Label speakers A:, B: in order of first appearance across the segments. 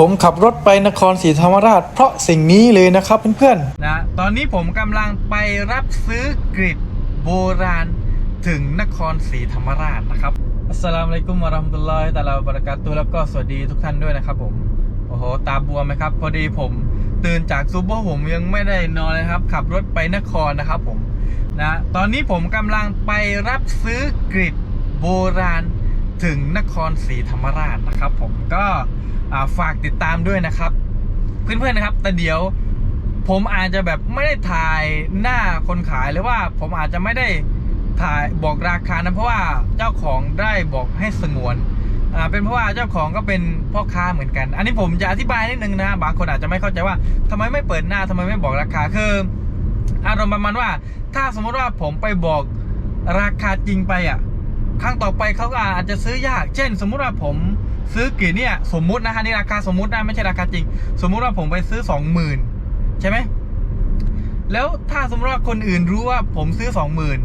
A: ผมขับรถไปนครศรีธรรมราช เพราะสิ่งนี้เลยนะครับเพื่อนๆนะตอนนี้ผมกำลังไปรับซื้อกริดโบราณถึงนครศรีธรรมราชนะครับอัสสลามุอะลัยกุมวะเราะห์มะตุลลอฮิตะอาลาบะเราะกาตุฮ์แล้วก็สวัสดีทุกท่านด้วยนะครับผมโอ้โหตาบวมไหมครับ พอดีผมตื่นจากซูเปอร์ผมยังไม่ได้นอนเลยครับ ขับรถไปนครนะครับผมนะตอนนี้ผมกำลังไปรับซื้อกริดโบราณถึงนครศรีธรรมราชนะครับ ผมก็อ่า ฝากติดตามด้วยนะครับ เพื่อนๆนะครับ แต่เดี๋ยวผมอาจจะแบบไม่ได้ถ่ายหน้าคนขายหรือว่าผมอาจจะไม่ได้ถ่ายบอกราคานะเพราะว่าเจ้าของได้บอกให้สงวนอ่าเป็นเพราะว่าเจ้าของก็เป็นพ่อค้าเหมือนกัน อันนี้ผมจะอธิบายนิดนึงนะบางคนอาจจะไม่เข้าใจว่าทำไมไม่เปิดหน้าทำไมไม่บอกราคาคืออารมณ์ประมาณว่า ถ้าสมมติว่าผมไปบอกราคาจริงไปอะครั้งต่อไปเขาก็อาจจะซื้อยาก เช่น สมมุติว่าผม ซื้อกี่เนี่ยสมมุตินะฮะนี่ราคาสมมุตินะไม่ใช่ราคาจริง สมมุติว่าผมไปซื้อสองหมื่นใช่ไหมแล้วถ้าสมมติว่าคนอื่นรู้ว่าผมซื้อสองหมื่น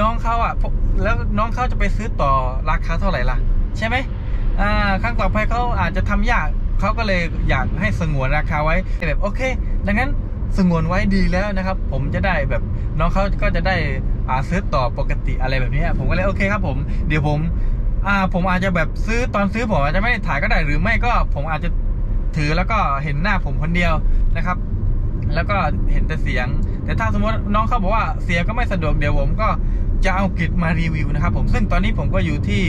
A: น้องเขาอะแล้วน้องเขาจะไปซื้อต่อราคาเท่าไหร่ล่ะ ใช่ไหมอ่าครั้งต่อไปเขาอาจจะทำยากเขาก็เลยอยากให้สงวนราคาไว้แบบโอเค ดังนั้นสงวนไว้ดีแล้วนะครับ ผมจะได้แบบน้องเขาก็จะได้อาซื้อต่อปกติอะไรแบบนี้ผมก็เลยโอเคครับผม เดี๋ยวผม อ่าผมอาจจะแบบซื้อตอนซื้อผมอาจจะไม่ได้ถ่ายก็ได้หรือไม่ก็ผมอาจจะถือแล้วก็เห็นหน้าผมคนเดียวนะครับ แล้วก็เห็นแต่เสียง แต่ถ้าสมมติน้องเขาบอกว่าเสียงก็ไม่สะดวกเดี๋ยวผมก็จะเอากิจมารีวิวนะครับ ผมซึ่งตอนนี้ผมก็อยู่ที่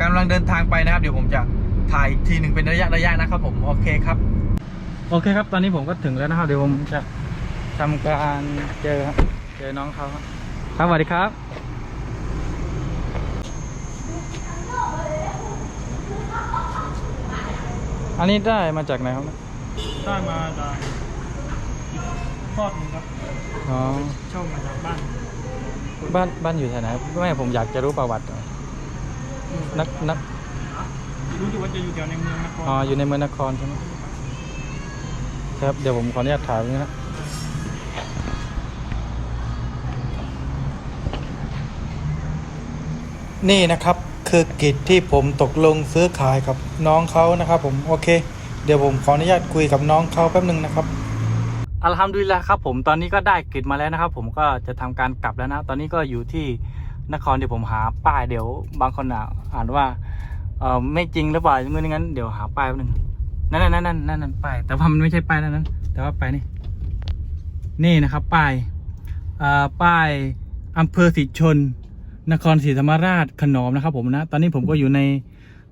A: กำลังเดินทางไปนะครับ เดี๋ยวผมจะถ่ายอีกทีหนึ่งเป็นระยะระยะนะครับ ผมโอเคครับ โอเคครับ ตอนนี้ผมก็ถึงแล้วนะครับ เดี๋ยวผมจะทำการเจอเจอน้องเขาครับสวัสดีครับ อันนี้ได้มาจากไหนครับ
B: ได้มาจากอีกทอดหนึงครับ
A: อ๋อ
B: เช่ามาจากบ้าน
A: บ้านบ้านอยู่แถวไหนแม่ผมอยากจะรู้ประวัตินักนัก
B: รู้สึกว่าจะอยู่แถวในเมืองนคร
A: อ๋ออยู่ในเมืองนครใช่ไหมครับเดี๋ยวผมขออนุญาตถ่ายนี้นะนี่นะครับ คือกิจที่ผมตกลงซื้อขายกับน้องเขานะครับผมโอเค เดี๋ยวผมขออนุญาตคุยกับน้องเขาแป๊บนึงนะครับอัลฮัมดุลิลละครับผมตอนนี้ก็ได้กิจมาแล้วนะครับ ผมก็จะทำการกลับแล้วนะ ตอนนี้ก็อยู่ที่นครเดี๋ยวผมหาป้ายเดี๋ยว บางคนอ่านว่าเออไม่จริงหรือเปล่าเมื่องั้นเดี๋ยวหาป้ายแป๊บนึงนั่นนั่นนั่นนั่นนั่นป้ายแต่ว่ามันไม่ใช่ป้ายนั้นนั้นแต่ว่าป้ายนี่นี่นะครับป้ายอ่าป้ายอำเภอศรีชน นครศรีธรรมราชขนอมนะครับผมนะ ตอนนี้ผมก็อยู่ใน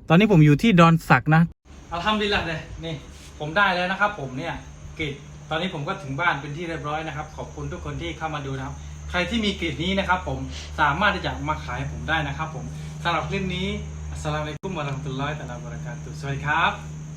A: ตอนนี้ผมอยู่ที่ดอนสักนะเอาทำดีละเลยนี่ ผมได้แล้วนะครับ ผมเนี่ยกริดตอนนี้ผมก็ถึงบ้านเป็นที่เรียบร้อยนะครับ ขอบคุณทุกคนที่เข้ามาดูนะครับ ใครที่มีกริดนี้นะครับ ผมสามารถที่จะมาขายผมได้นะครับ ผมสำหรับคลิปนี้อัสสลามุอะลัยกุมวะราะห์มะตุลลอฮิตะอาลาบะเราะกาตุฮ์สวัสดีครับ